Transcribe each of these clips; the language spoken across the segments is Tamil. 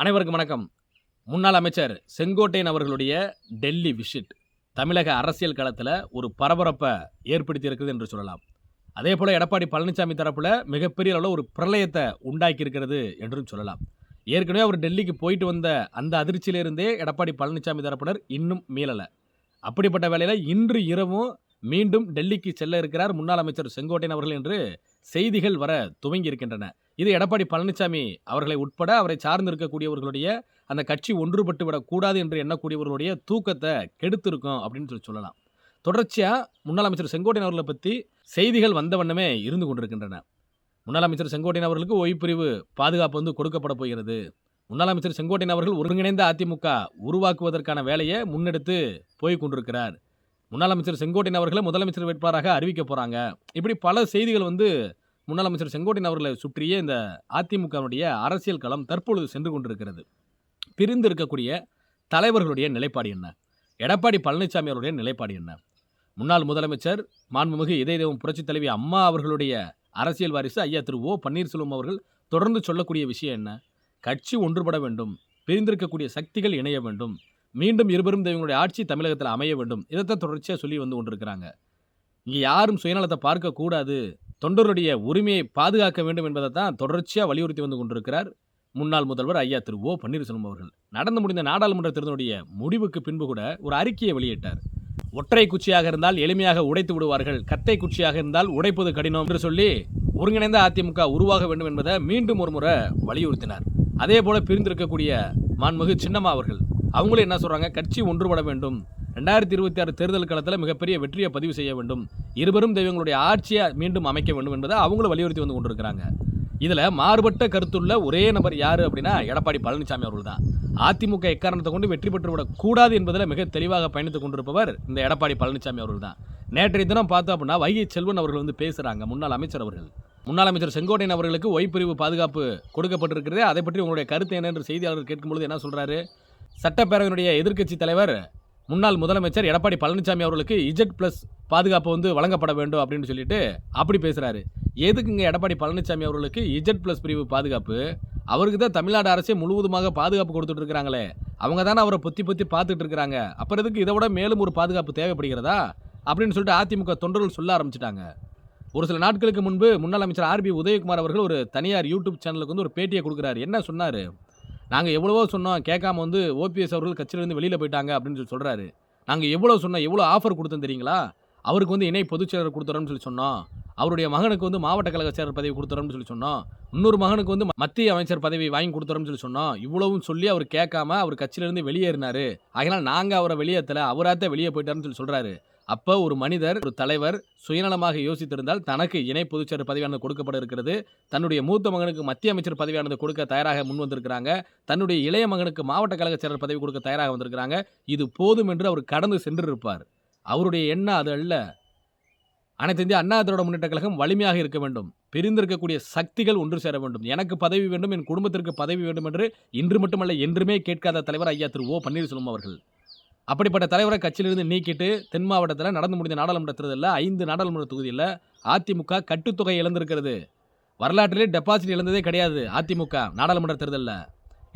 அனைவருக்கும் வணக்கம். முன்னாள் அமைச்சர் செங்கோட்டையன் அவர்களுடைய டெல்லி விசிட் தமிழக அரசியல் களத்தில் ஒரு பரபரப்பை ஏற்படுத்தி இருக்குது என்று சொல்லலாம். அதே போல் எடப்பாடி பழனிசாமி தரப்பில் மிகப்பெரிய அளவில் ஒரு பிரளயத்தை உண்டாக்கி இருக்கிறது என்றும் சொல்லலாம். ஏற்கனவே அவர் டெல்லிக்கு போயிட்டு வந்த அந்த அதிர்ச்சியிலிருந்தே எடப்பாடி பழனிசாமி தரப்பினர் இன்னும் மீளலை. அப்படிப்பட்ட வேளையில் இன்று இரவும் மீண்டும் டெல்லிக்கு செல்ல இருக்கிறார் முன்னாள் அமைச்சர் செங்கோட்டையன் அவர்கள் என்று செய்திகள் வர துவங்கி இருக்கின்றன இது எடப்பாடி பழனிசாமி அவர்களை உட்பட அவரை சார்ந்து இருக்கக்கூடியவர்களுடைய அந்த கட்சி ஒன்றுபட்டு விடக்கூடாது என்று எண்ணக்கூடியவர்களுடைய தூக்கத்தை கெடுத்திருக்கும் அப்படின்னு சொல்லி சொல்லலாம். தொடர்ச்சியாக முன்னாள் அமைச்சர் செங்கோட்டையன் அவர்களை பற்றி செய்திகள் வந்தவண்ணமே இருந்து கொண்டிருக்கின்றன. முன்னாள் அமைச்சர் செங்கோட்டையன் அவர்களுக்கு ஓய்வுப்பிரிவு பாதுகாப்பு வந்து கொடுக்கப்பட போகிறது. முன்னாள் அமைச்சர் செங்கோட்டையன் அவர்கள் ஒருங்கிணைந்த அதிமுக உருவாக்குவதற்கான வேலையை முன்னெடுத்து போய் கொண்டிருக்கிறார். முன்னாள் அமைச்சர் செங்கோட்டையன் அவர்களை முதலமைச்சர் வேட்பாளராக அறிவிக்க போகிறாங்க இப்படி பல செய்திகள் வந்து முன்னாள் அமைச்சர் செங்கோட்டையன் அவர்களை சுற்றியே இந்த அதிமுகவுடைய அரசியல் களம் தற்பொழுது சென்று கொண்டிருக்கிறது. பிரிந்து இருக்கக்கூடிய தலைவர்களுடைய நிலைப்பாடு என்ன? எடப்பாடி பழனிசாமி அவருடைய நிலைப்பாடு என்ன? முன்னாள் முதலமைச்சர் மாண்புமிகு இதயதேவம் புரட்சித் தலைவி அம்மா அவர்களுடைய அரசியல் வாரிசு ஐயா திரு ஓ பன்னீர்செல்வம் அவர்கள் தொடர்ந்து சொல்லக்கூடிய விஷயம் என்ன? கட்சி ஒன்றுபட வேண்டும் பிரிந்திருக்கக்கூடிய சக்திகள் இணைய வேண்டும் மீண்டும் இருபெரும் தெய்வங்களுடைய ஆட்சி தமிழகத்தில் அமைய வேண்டும் இதைத்தான் தொடர்ச்சியாக சொல்லி வந்து கொண்டிருக்கிறாங்க. இங்கே யாரும் சுயநலத்தை பார்க்கக்கூடாது தொண்டருடைய உரிமையை பாதுகாக்க வேண்டும் என்பதை தான் தொடர்ச்சியாக வலியுறுத்தி வந்து கொண்டிருக்கிறார் முன்னாள் முதல்வர் ஐயா திரு ஓ பன்னீர்செல்வம் அவர்கள். நடந்து முடிந்த நாடாளுமன்ற தேர்தலுடைய முடிவுக்கு பின்பு கூட ஒரு அறிக்கையை வெளியிட்டார். ஒற்றை குச்சியாக இருந்தால் எளிமையாக உடைத்து விடுவார்கள். கத்தை குச்சியாக இருந்தால் உடைப்பது கடினம் என்று சொல்லி ஒருங்கிணைந்த அதிமுக உருவாக வேண்டும் என்பதை மீண்டும் ஒரு முறை வலியுறுத்தினார். அதே போல பிரிந்திருக்கக்கூடிய மாண்புமிகு சின்னம்மா அவர்கள். அவங்களும் என்ன சொல்கிறாங்க கட்சி ஒன்றுபட வேண்டும். ரெண்டாயிரத்தி இருபத்தி ஆறு தேர்தல் காலத்தில் மிகப்பெரிய வெற்றியை பதிவு செய்ய வேண்டும். இருவரும் தெய்வங்களுடைய ஆட்சியை மீண்டும் அமைக்க வேண்டும் என்பதை அவங்களும் வலியுறுத்தி வந்து கொண்டிருக்கிறாங்க. இதில் மாறுபட்ட கருத்துள்ள ஒரே நபர் யார் அப்படின்னா எடப்பாடி பழனிசாமி அவர்கள் தான் அதிமுக எக்காரணத்தை கொண்டு வெற்றி பெற்றுவிடக்கூடாது என்பதில் மிக தெளிவாக பயணித்துக் கொண்டிருப்பவர் இந்த எடப்பாடி பழனிசாமி அவர்கள் தான் நேற்றைய தினம் பார்த்தோம் அப்படின்னா வைகை செல்வன் அவர்கள் வந்து பேசுகிறாங்க முன்னாள் அமைச்சர் அவர்கள். முன்னாள் அமைச்சர் செங்கோட்டையன் அவர்களுக்கு ஒய்ப்பிரிவு பாதுகாப்பு கொடுக்கப்பட்டிருக்கிறது அதை பற்றி உங்களுடைய கருத்து என்ன என்று செய்தியாளர் கேட்கும்பொழுது என்ன சொல்கிறாரு சட்டப்பேரவையினுடைய எதிர்க்கட்சி தலைவர் முன்னாள் முதலமைச்சர் எடப்பாடி பழனிசாமி அவர்களுக்கு இஜெட் பிளஸ் பாதுகாப்பு வந்து வழங்கப்பட வேண்டும் அப்படின்னு சொல்லிட்டு அப்படி பேசுகிறாரு எதுக்குங்க எடப்பாடி பழனிசாமி அவர்களுக்கு இஜெட் பிளஸ் பிரிவு பாதுகாப்பு? அவருக்கு தான் தமிழ்நாடு அரசே முழுவதுமாக பாதுகாப்பு கொடுத்துட்டு இருக்கிறாங்களே அவங்க தானே அவரை பொத்தி பொத்தி பார்த்துட்டு இருக்கிறாங்க அப்புறம் இதுக்கு இதை விட மேலும் ஒரு பாதுகாப்பு தேவைப்படுகிறதா? அப்படின்னு சொல்லிட்டு அதிமுக தொண்டர்கள் சொல்ல ஆரம்பிச்சிட்டாங்க. ஒரு சில நாட்களுக்கு முன்பு முன்னாள் அமைச்சர் ஆர்பி உதயகுமார் அவர்கள் ஒரு தனியார் யூடியூப் சேனலுக்கு வந்து ஒரு பேட்டியை கொடுக்குறாரு. என்ன சொன்னார்? நாங்கள் எவ்வளவோ சொன்னோம் கேட்காம வந்து ஓபிஎஸ் அவர்கள் கட்சியிலேருந்து வெளியில் போயிட்டாங்க அப்படின்னு சொல்லி சொல்கிறாரு நாங்கள் எவ்வளோ சொன்னோம் எவ்வளோ ஆஃபர் கொடுத்தோம் தெரியுங்களா? அவருக்கு வந்து இணை பொதுச் செயலர் கொடுத்துறோம்னு சொல்லி சொன்னோம். அவருடைய மகனுக்கு வந்து மாவட்ட கழக செயலர் பதவி கொடுத்துறோம்னு சொல்லி சொன்னோம். இன்னொரு மகனுக்கு வந்து மத்திய அமைச்சர் பதவி வாங்கி கொடுத்துறோம்னு சொல்லி சொன்னோம். இவ்வளவும் சொல்லி அவர் கேட்காம அவர் கட்சியிலேருந்து வெளியேறினார். அதனால் நாங்கள் அவரை வெளியேற்றலை அவராத்த வெளியே போயிட்டாருன்னு சொல்லி சொல்கிறாரு அப்போ ஒரு மனிதர் ஒரு தலைவர் சுயநலமாக யோசித்திருந்தால் தனக்கு இணை பொதுச்செயலர் பதவியானது கொடுக்கப்பட இருக்கிறது. தன்னுடைய மூத்த மகனுக்கு மத்திய அமைச்சர் பதவியானது கொடுக்க தயாராக முன் வந்திருக்கிறாங்க. தன்னுடைய இளைய மகனுக்கு மாவட்ட கழக செயலர் பதவி கொடுக்க தயாராக வந்திருக்கிறாங்க. இது போதும் என்று அவர் கடந்து சென்றிருப்பார். அவருடைய எண்ணம் அது அல்ல. அனைத்து இந்திய அண்ணா திராவிட முன்னேற்ற கழகம் வலிமையாக இருக்க வேண்டும். பிரிந்திருக்கக்கூடிய சக்திகள் ஒன்று சேர வேண்டும். எனக்கு பதவி வேண்டும் என் குடும்பத்திற்கு பதவி வேண்டும் என்று இன்று மட்டுமல்ல என்றுமே கேட்காத தலைவர் ஐயா திரு ஓ பன்னீர்செல்வம் அவர்கள். அப்படிப்பட்ட தலைவரை கட்சியிலிருந்து நீக்கிட்டு தென் மாவட்டத்தில் நடந்து முடிந்த நாடாளுமன்ற தேர்தலில் ஐந்து நாடாளுமன்ற தொகுதியில் அதிமுக கட்டுத்தொகை இழந்திருக்கிறது. வரலாற்றிலே டெபாசிட் இழந்ததே கிடையாது அதிமுக நாடாளுமன்ற தேர்தலில்.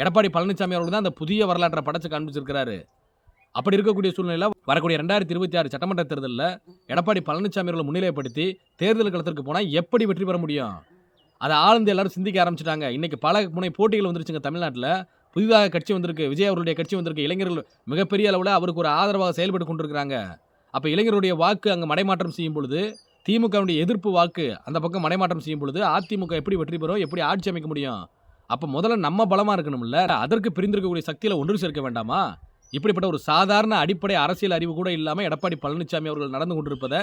எடப்பாடி பழனிசாமி அவர்கள் தான் அந்த புதிய வரலாற்றை படைச்சு காண்பிச்சிருக்கிறாரு. அப்படி இருக்கக்கூடிய சூழ்நிலையில் வரக்கூடிய ரெண்டாயிரத்தி இருபத்தி ஆறு சட்டமன்ற தேர்தலில் எடப்பாடி பழனிசாமி அவர்களை முன்னிலைப்படுத்தி தேர்தல் களத்திற்கு போனால் எப்படி வெற்றி பெற முடியும்? அதை ஆழ்ந்து எல்லாரும் சிந்திக்க ஆரம்பிச்சிட்டாங்க. இன்றைக்கி பல முனை போட்டிகள் வந்துருச்சுங்க தமிழ்நாட்டில். புதிதாக கட்சி வந்திருக்கு விஜய் அவருடைய கட்சி வந்திருக்கு இளைஞர்கள் மிகப்பெரிய அளவில் அவருக்கு ஒரு ஆதரவாக செயல்பட்டு கொண்டிருக்கிறாங்க. அப்போ இளைஞருடைய வாக்கு அங்கே மடைமாற்றம் செய்யும் பொழுது திமுகவுடைய எதிர்ப்பு வாக்கு அந்த பக்கம் மடைமாற்றம் செய்யும் பொழுது அதிமுக எப்படி வெற்றி பெறும் எப்படி ஆட்சி அமைக்க முடியும்? அப்போ முதல்ல நம்ம பலமாக இருக்கணும்ல? அதற்கு பிரிந்திருக்கக்கூடிய சக்தியில் ஒன்று சேர்க்க வேண்டாமா? இப்படிப்பட்ட ஒரு சாதாரண அடிப்படை அரசியல் அறிவு கூட இல்லாமல் எடப்பாடி பழனிசாமி அவர்கள் நடந்து கொண்டிருப்பதை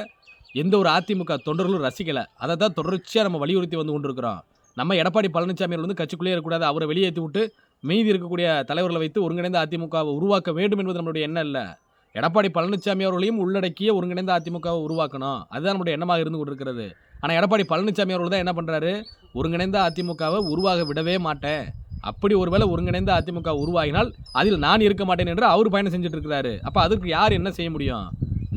எந்த ஒரு அதிமுக தொண்டர்களும் ரசிக்கலை. அதை தான் தொடர்ச்சியாக நம்ம வலியுறுத்தி வந்து கொண்டிருக்கிறோம். நம்ம எடப்பாடி பழனிசாமி அவர்கள் வந்து கட்சிக்குள்ளேயே இருக்கக்கூடாது அவரை வெளியேற்றி விட்டு மீதி இருக்கக்கூடிய தலைவர்களை வைத்து ஒருங்கிணைந்த அதிமுகவை உருவாக்க வேண்டும் என்பது நம்மளுடைய எண்ணம் இல்லை. எடப்பாடி பழனிசாமி அவர்களையும் உள்ளடக்கிய ஒருங்கிணைந்த அதிமுகவை உருவாக்கணும். அதுதான் நம்முடைய எண்ணமாக இருந்து கொண்டிருக்கிறது. ஆனால் எடப்பாடி பழனிசாமி அவர்கள் தான் என்ன பண்ணுறாரு ஒருங்கிணைந்த அதிமுகவை உருவாக விடவே மாட்டேன். அப்படி ஒருவேளை ஒருங்கிணைந்த அதிமுக உருவாகினால் அதில் நான் இருக்க மாட்டேன் என்று அவர் பயணம் செஞ்சுட்டு இருக்கிறாரு. அப்போ அதுக்கு யார் என்ன செய்ய முடியும்?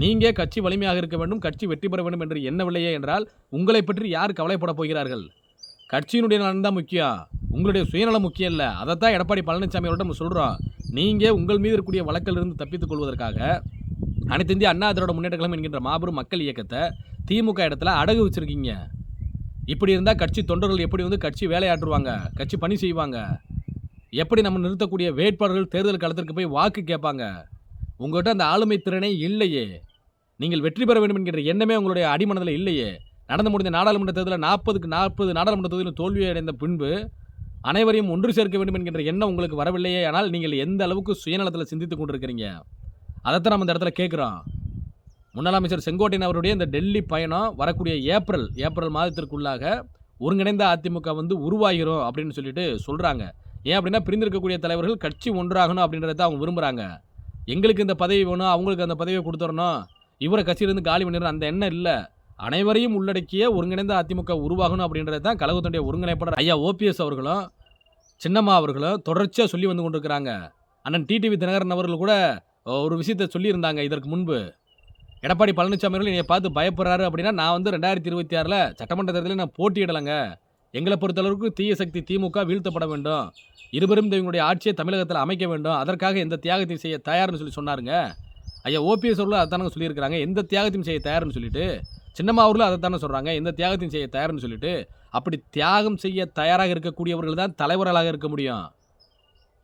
நீங்கள் கட்சி வலிமையாக இருக்க வேண்டும் கட்சி வெற்றி பெற வேண்டும் என்று எண்ணவில்லையே என்றால் உங்களை பற்றி யார் கவலைப்பட போகிறார்கள்? கட்சியினுடைய நலன் தான் முக்கியம். உங்களுடைய சுயநலம் முக்கியம் இல்லை. அதைத்தான் எடப்பாடி பழனிசாமி அவர்கிட்ட நம்ம சொல்கிறோம் நீங்கள் உங்கள் மீது இருக்கக்கூடிய வழக்கிலிருந்து தப்பித்துக் கொள்வதற்காக அனைத்து இந்திய அண்ணா திராவிட முன்னேற்ற கழகம் என்கின்ற மாபெரும் மக்கள் இயக்கத்தை திமுக இடத்துல அடகு வச்சிருக்கீங்க. இப்படி இருந்தால் கட்சி தொண்டர்கள் எப்படி வந்து கட்சி வேலையாற்றுவாங்க? கட்சி பணி செய்வாங்க? எப்படி நம்ம நிறுத்தக்கூடிய வேட்பாளர்கள் தேர்தல் களத்திற்கு போய் வாக்கு கேட்பாங்க? உங்கள்கிட்ட அந்த ஆளுமை திறனே இல்லையே. நீங்கள் வெற்றி பெற வேண்டும் என்கின்ற எண்ணமே உங்களுடைய அடிமனதில் இல்லையே. நடந்து முடிந்த நாடாளுமன்ற தேர்தலில் நாற்பதுக்கு நாற்பது நாடாளுமன்ற தொகுதியில் தோல்வி அடைந்த பின்பு அனைவரையும் ஒன்று சேர்க்க வேண்டும் என்கின்ற எண்ணம் உங்களுக்கு வரவில்லையே. ஆனால் நீங்கள் எந்த அளவுக்கு சுயநலத்தில் சிந்தித்து கொண்டிருக்கிறீங்க? அதைத்தான் நம்ம இந்த இடத்துல கேட்குறோம். முன்னாள் அமைச்சர் செங்கோட்டையன் அவருடைய இந்த டெல்லி பயணம் வரக்கூடிய ஏப்ரல் ஏப்ரல் மாதத்திற்குள்ளாக ஒருங்கிணைந்த அதிமுக வந்து உருவாகிறோம் அப்படின்னு சொல்லிட்டு சொல்கிறாங்க ஏன் அப்படின்னா பிரிந்திருக்கக்கூடிய தலைவர்கள் கட்சி ஒன்றாகணும் அப்படின்றத அவங்க விரும்புகிறாங்க எங்களுக்கு இந்த பதவி வேணும் அவங்களுக்கு அந்த பதவியை கொடுத்துடணும். இவரை கட்சியிலேருந்து காலி பண்ணிடணும் அந்த எண்ணம் இல்லை. அனைவரையும் உள்ளடக்கிய ஒருங்கிணைந்த அதிமுக உருவாகணும் அப்படின்றது தான் கழகத்தினுடைய ஒருங்கிணைப்பாளர் ஐயா ஓபிஎஸ் அவர்களும் சின்னம்மா அவர்களும் தொடர்ச்சியாக சொல்லி வந்து கொண்டிருக்கிறாங்க. அண்ணன் டிடிவி தினகரன் அவர்கள் கூட ஒரு விஷயத்தை சொல்லியிருந்தாங்க இதற்கு முன்பு. எடப்பாடி பழனிசாமி அவர்கள் என்னை பார்த்து பயப்படுறாரு அப்படின்னா நான் வந்து ரெண்டாயிரத்தி இருபத்தி ஆறில் சட்டமன்ற தேர்தலில் நான் போட்டியிடலைங்க. எங்களை பொறுத்தளவுக்கு தீய சக்தி திமுக வீழ்த்தப்பட வேண்டும். இருவரும் இவங்களுடைய ஆட்சியை தமிழகத்தில் அமைக்க வேண்டும். அதற்காக எந்த தியாகத்தையும் செய்ய தயார்னு சொல்லி சொன்னாருங்க. ஐயா ஓபிஎஸ் அவர்களும் அதானங்க சொல்லியிருக்கிறாங்க. எந்த தியாகத்தையும் செய்ய தயார்னு சொல்லிட்டு சின்னம்மா அதை தானே சொல்கிறாங்க எந்த தியாகத்தையும் செய்ய தயார்னு சொல்லிட்டு அப்படி தியாகம் செய்ய தயாராக இருக்கக்கூடியவர்கள் தான் தலைவர்களாக இருக்க முடியும்.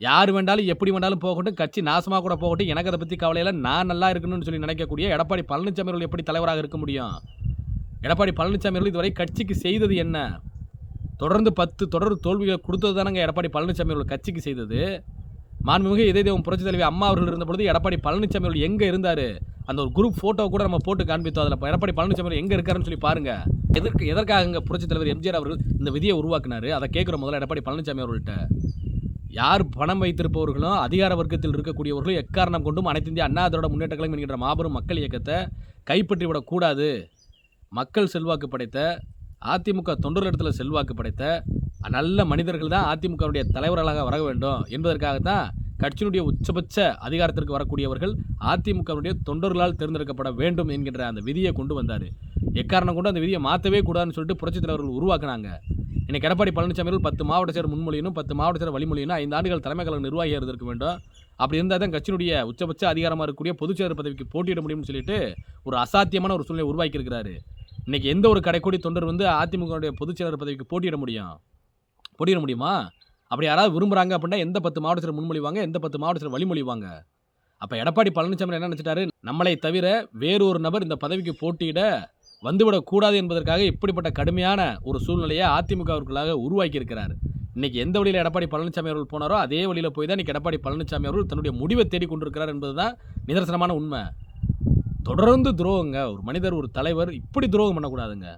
யார் வேண்டாலும் எப்படி வேண்டாலும் போகட்டும் கட்சி நாசமாக கூட போகட்டும் எனக்கு அதை பற்றி கவலையில் நான் நல்லா இருக்கணும்னு சொல்லி நினைக்கக்கூடிய எடப்பாடி பழனிசாமி அவர்கள் எப்படி தலைவராக இருக்க முடியும்? எடப்பாடி பழனிசாமி அவர்கள் இதுவரை கட்சிக்கு செய்தது என்ன? தொடர்ந்து பத்து தொடர் தோல்விகள் கொடுத்தது தானங்க எடப்பாடி பழனிசாமி அவர்கள் கட்சிக்கு செய்தது. மாண்புமிகு இதே தேவம் புரட்சி தலைவி அம்மா அவர்கள் இருந்தபொழுது எடப்பாடி பழனிசாமி அவர்கள் எங்கே இருந்தார்? அந்த ஒரு குரூப் ஃபோட்டோ கூட நம்ம போட்டு காண்பித்தோம். அதில் எடப்பாடி பழனிசாமி அவர்கள் எங்கே இருக்காருன்னு சொல்லி பாருங்கள் எதற்கு எதற்காக இங்கே புரட்சி தலைவர் எம்ஜிஆர் அவர்கள் இந்த விதியை உருவாக்குனார்? அதை கேட்குற முதல்ல எடப்பாடி பழனிசாமி அவர்கள்ட்ட. யார் பணம் வைத்திருப்பவர்களும் அதிகார வர்க்கத்தில் இருக்கக்கூடியவர்களும் எக்காரணம் கொண்டும் அனைத்து இந்திய அண்ணா திராவிட முன்னேற்ற கழகம் என்கின்ற மாபெரும் மக்கள் இயக்கத்தை கைப்பற்றி விடக்கூடாது மக்கள் செல்வாக்கு படைத்த அதிமுக தொண்டர்களிடத்தில் செல்வாக்கு படைத்த நல்ல மனிதர்கள் தான் அதிமுகவுடைய தலைவர்களாக வர வேண்டும் என்பதற்காகத்தான் கட்சியினுடைய உச்சபட்ச அதிகாரத்திற்கு வரக்கூடியவர்கள் அதிமுகவுடைய தொண்டர்களால் தேர்ந்தெடுக்கப்பட வேண்டும் என்கின்ற அந்த விதியை கொண்டு வந்தார். எக்காரணம் கொண்டு அந்த விதியை மாற்றவே கூடாதுன்னு சொல்லிட்டு புரட்சித் தலைவர்கள் உருவாக்குனாங்க. இன்னைக்கு எடப்பாடி பழனிசாமி பத்து மாவட்ட செயலர் முன்மொழியினும் பத்து மாவட்ட செயலர் வழிமொழியும் ஐந்து ஆண்டுகள் தலைமை கழக நிர்வாகியாக இருந்திருக்க வேண்டும். அப்படி இருந்தால் தான் கட்சியினுடைய உச்சபட்ச அதிகாரமாக இருக்கக்கூடிய பொதுச் செயலர் பதவிக்கு போட்டியிட முடியும்னு சொல்லிட்டு ஒரு அசாத்தியமான ஒரு சூழ்நிலை உருவாக்கியிருக்கிறாரு. இன்றைக்கி இன்னைக்கு எந்த ஒரு கடைக்கோடி தொண்டர் வந்து அதிமுகவுடைய பொதுச் செயலர் பதவிக்கு போட்டியிட முடியும்? போட்டியிட முடியுமா? அப்படி யாராவது விரும்புகிறாங்க அப்படின்னா எந்த பத்து மாவட்டத்தில் முன்மொழிவாங்க எந்த பத்து மாவட்டத்தில் வழிமொழிவாங்க? அப்போ எடப்பாடி பழனிசாமி என்ன நினச்சிட்டாரு? நம்மளை தவிர வேறொரு நபர் இந்த பதவிக்கு போட்டியிட வந்துவிடக்கூடாது என்பதற்காக இப்படிப்பட்ட கடுமையான ஒரு சூழ்நிலையை அதிமுகவிற்குள்ளாக உருவாக்கி இருக்கிறார் இன்றைக்கி எந்த வழியில் எடப்பாடி பழனிசாமி அவர்கள் போனாரோ அதே வழியில் போய் தான் இன்றைக்கி எடப்பாடி பழனிசாமி அவர்கள் தன்னுடைய முடிவை தேடிக் கொண்டிருக்கிறார் என்பதுதான் நிதர்சனமான உண்மை. தொடர்ந்து துரோகங்க. ஒரு மனிதர் ஒரு தலைவர் இப்படி துரோகம் பண்ணக்கூடாதுங்க.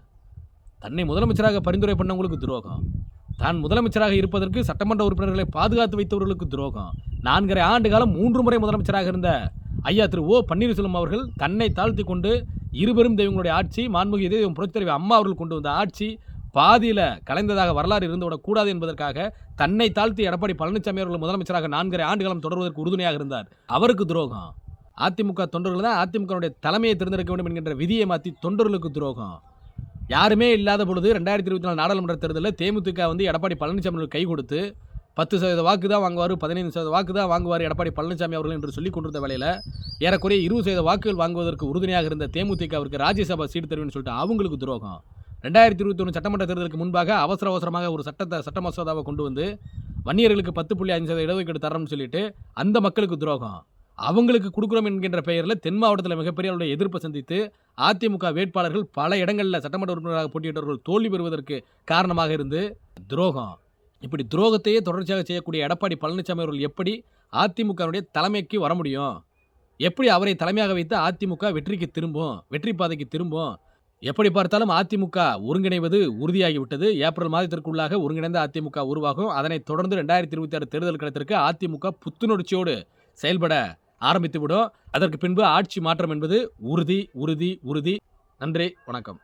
தன்னை முதலமைச்சராக பரிந்துரை பண்ணவங்களுக்கு துரோகம். தான் முதலமைச்சராக இருப்பதற்கு சட்டமன்ற உறுப்பினர்களை பாதுகாத்து வைத்தவர்களுக்கு துரோகம். நான்கரை ஆண்டு காலம் மூன்று முறை முதலமைச்சராக இருந்த ஐயா திரு ஓ பன்னீர்செல்வம் அவர்கள் தன்னை தாழ்த்தி கொண்டு இருபெரும் தெய்வங்களுடைய ஆட்சி மாண்புமிகு இதே தெய்வம் தலைவி அம்மா அவர்கள் கொண்டு வந்த ஆட்சி பாதியில் கலைந்ததாக வரலாறு இருந்துவிடக்கூடாது என்பதற்காக தன்னை தாழ்த்தி எடப்பாடி பழனிசாமி அவர்கள் முதலமைச்சராக நான்கரை ஆண்டு காலம் தொடர்வதற்கு உறுதுணையாக இருந்தார். அவருக்கு துரோகம். அதிமுக தொண்டர்கள் தான் அதிமுகவுடைய தலைமையை தேர்ந்தெடுக்க வேண்டும் என்கின்ற விதியை மாற்றி தொண்டர்களுக்கு துரோகம். யாருமே இல்லாத பொழுது ரெண்டாயிரத்தி இருபத்தி நாலு நாடாளுமன்ற தேர்தலில் தேமுதிக வந்து எடப்பாடி பழனிசாமி கை கொடுத்து பத்து சதவீத வாக்கு தான் வாங்குவார் பதினைந்து சதவீத வாக்கு தான் வாங்குவார் எடப்பாடி பழனிசாமி அவர்கள் என்று சொல்லி கொண்டிருந்த வேலையில் ஏறக்குறைய இருபது சதவீத வாக்குகள் வாங்குவதற்கு உறுதுணையாக இருந்த தேமுதிகவிற்கு ராஜ்யசபா சீட்டு தருவேன்னு சொல்லிட்டு அவங்களுக்கு துரோகம். ரெண்டாயிரத்தி இருபத்தொன்று சட்டமன்ற தேர்தலுக்கு முன்பாக அவசர அவசரமாக ஒரு சட்டத்தை சட்ட மசோதாவை கொண்டு வந்து வன்னியர்களுக்கு பத்து புள்ளி அஞ்சு சதவீத இடஒதுக்கீடு தரணும்னு சொல்லிட்டு அந்த மக்களுக்கு துரோகம். அவங்களுக்கு கொடுக்குறோம் என்கின்ற பெயரில் தென் மாவட்டத்தில் மிகப்பெரிய அளவுடைய எதிர்ப்பை சந்தித்து அதிமுக வேட்பாளர்கள் பல இடங்களில் சட்டமன்ற உறுப்பினராக போட்டியிட்டவர்கள் தோல்வி பெறுவதற்கு காரணமாக இருந்து துரோகம். இப்படி துரோகத்தையே தொடர்ச்சியாக செய்யக்கூடிய எடப்பாடி பழனிசாமி அவர்கள் எப்படி அதிமுகவுடைய தலைமைக்கு வர முடியும்? எப்படி அவரை தலைமையாக வைத்து அதிமுக வெற்றிக்கு திரும்பும் வெற்றி பாதைக்கு திரும்பும்? எப்படி பார்த்தாலும் அதிமுக ஒருங்கிணைவது உறுதியாகிவிட்டது. ஏப்ரல் மாதத்திற்குள்ளாக ஒருங்கிணைந்த அதிமுக உருவாகும். அதனைத் தொடர்ந்து ரெண்டாயிரத்தி இருபத்தி ஆறு தேர்தல் களத்திற்கு அதிமுக புத்துணர்ச்சியோடு செயல்பட ஆரம்பித்து விடும் அதற்கு பின்பு ஆட்சி மாற்றம் என்பது உறுதி உறுதி உறுதி. நன்றி வணக்கம்.